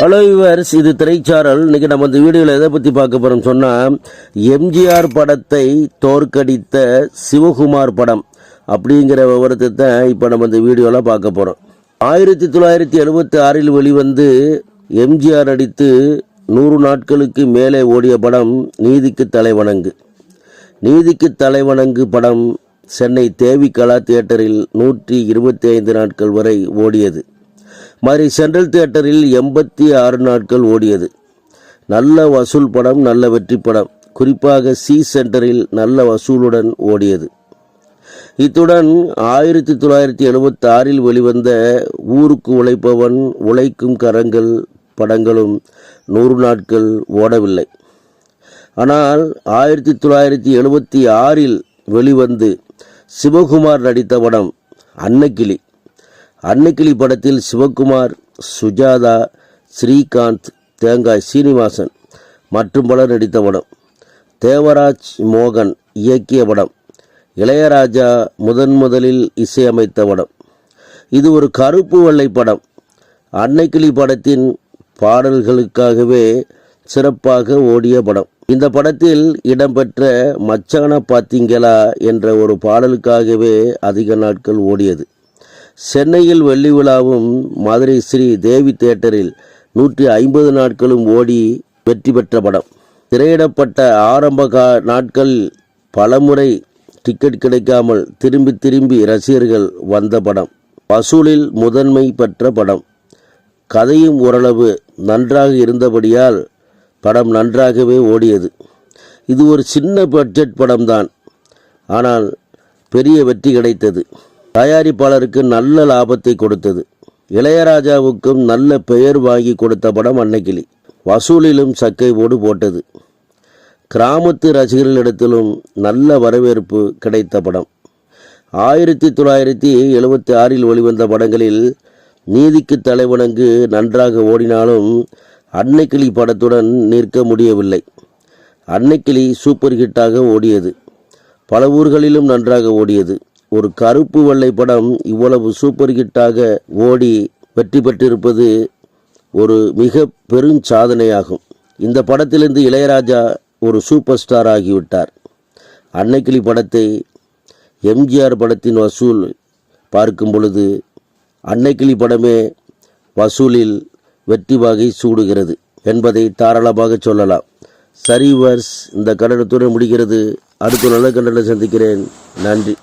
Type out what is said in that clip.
Hello yours இது திரைச்சாரல். இன்னைக்கு நம்ம இந்த வீடியோவில் எதை பற்றி பார்க்க போகிறோம் சொன்னால் எம்ஜிஆர் படத்தை தோற்கடித்த சிவகுமார் படம் அப்படிங்கிற விவரத்தை தான் இப்போ நம்ம இந்த வீடியோவில் பார்க்க போகிறோம் ஆயிரத்தி தொள்ளாயிரத்தி எழுபத்தி ஆறில் வெளிவந்து எம்ஜிஆர் நடித்து நூறு நாட்களுக்கு மேலே ஓடிய படம் நீதிக்கு தலைவணங்கு. நீதிக்கு தலைவணங்கு படம் சென்னை தேவி கலா தியேட்டரில் நூற்றி இருபத்தி ஐந்து நாட்கள் வரை ஓடியது. மாதிரி சென்ட்ரல் தியேட்டரில் எண்பத்தி ஆறு நாட்கள் ஓடியது. நல்ல வசூல் படம் நல்ல வெற்றி படம். குறிப்பாக சி சென்டரில் நல்ல வசூலுடன் ஓடியது. இத்துடன் ஆயிரத்தி தொள்ளாயிரத்தி எழுபத்தி ஆறில் வெளிவந்த ஊருக்கு உழைப்பவன் உழைக்கும் கரங்கள் படங்களும் நூறு நாட்கள் ஓடவில்லை. ஆனால் ஆயிரத்தி தொள்ளாயிரத்தி எழுபத்தி ஆறில் வெளிவந்து சிவகுமார் நடித்த படம் அன்னக்கிளி. அன்னைக்கிளி படத்தில் சிவகுமார் சுஜாதா ஸ்ரீகாந்த் தேங்காய் சீனிவாசன் மற்றும் பலர் நடித்த படம். தேவராஜ் மோகன் இயக்கிய படம். இளையராஜா முதன் முதலில் இசையமைத்த படம். இது ஒரு கருப்பு வெள்ளை படம். அன்னைக்கிளி படத்தின் பாடல்களுக்காகவே சிறப்பாக ஓடிய படம். இந்த படத்தில் இடம்பெற்ற மச்சான பாத்திங்களா என்ற ஒரு பாடலுக்காகவே அதிக நாட்கள் ஓடியது. சென்னையில் வெள்ளி விழாவும் மதுரை ஸ்ரீ தேவி தியேட்டரில் நூற்றி ஐம்பது நாட்களும் ஓடி வெற்றி பெற்ற படம். திரையிடப்பட்ட ஆரம்ப கா நாட்கள் பலமுறை டிக்கெட் கிடைக்காமல் திரும்பி திரும்பி ரசிகர்கள் வந்த படம். வசூலில் முதன்மை பெற்ற படம். கதையும் ஓரளவு நன்றாக இருந்தபடியால் படம் நன்றாகவே ஓடியது. இது ஒரு சின்ன பட்ஜெட் படம்தான். ஆனால் பெரிய வெற்றி கிடைத்தது. தயாரிப்பாளருக்கு நல்ல லாபத்தை கொடுத்தது. இளையராஜாவுக்கும் நல்ல பெயர் வாங்கி கொடுத்த படம் அன்னைக்கிளி வசூலிலும் சக்கை ஓடு போட்டது. கிராமத்து ரசிகர்களிடத்திலும் நல்ல வரவேற்பு கிடைத்த படம். ஆயிரத்தி தொள்ளாயிரத்தி எழுபத்தி ஆறில் வெளிவந்த படங்களில் நீதிக்கு தலைவணங்கு நன்றாக ஓடினாலும் அன்னைக்கிளி படத்துடன் நிற்க முடியவில்லை. அன்னைக்கிளி சூப்பர் ஹிட்டாக ஓடியது. பல ஊர்களிலும் நன்றாக ஓடியது. ஒரு கருப்பு வெள்ளை படம் இவ்வளவு சூப்பர் ஹிட்டாக ஓடி வெற்றி பெற்றிருப்பது ஒரு மிக பெரும் சாதனையாகும். இந்த படத்திலிருந்து இளையராஜா ஒரு சூப்பர் ஸ்டார் ஆகிவிட்டார். அன்னைக்கிளி படத்தை எம்ஜிஆர் படத்தின் வசூல் பார்க்கும் பொழுது அன்னைக்கிளி படமே வசூலில் வெற்றி வாகை சூடுகிறது என்பதை தாராளமாக சொல்லலாம். சரி வர்ஸ் இந்த கண்டனத்துடன் முடிகிறது. அடுத்த நல்ல கண்டனம் சந்திக்கிறேன். நன்றி.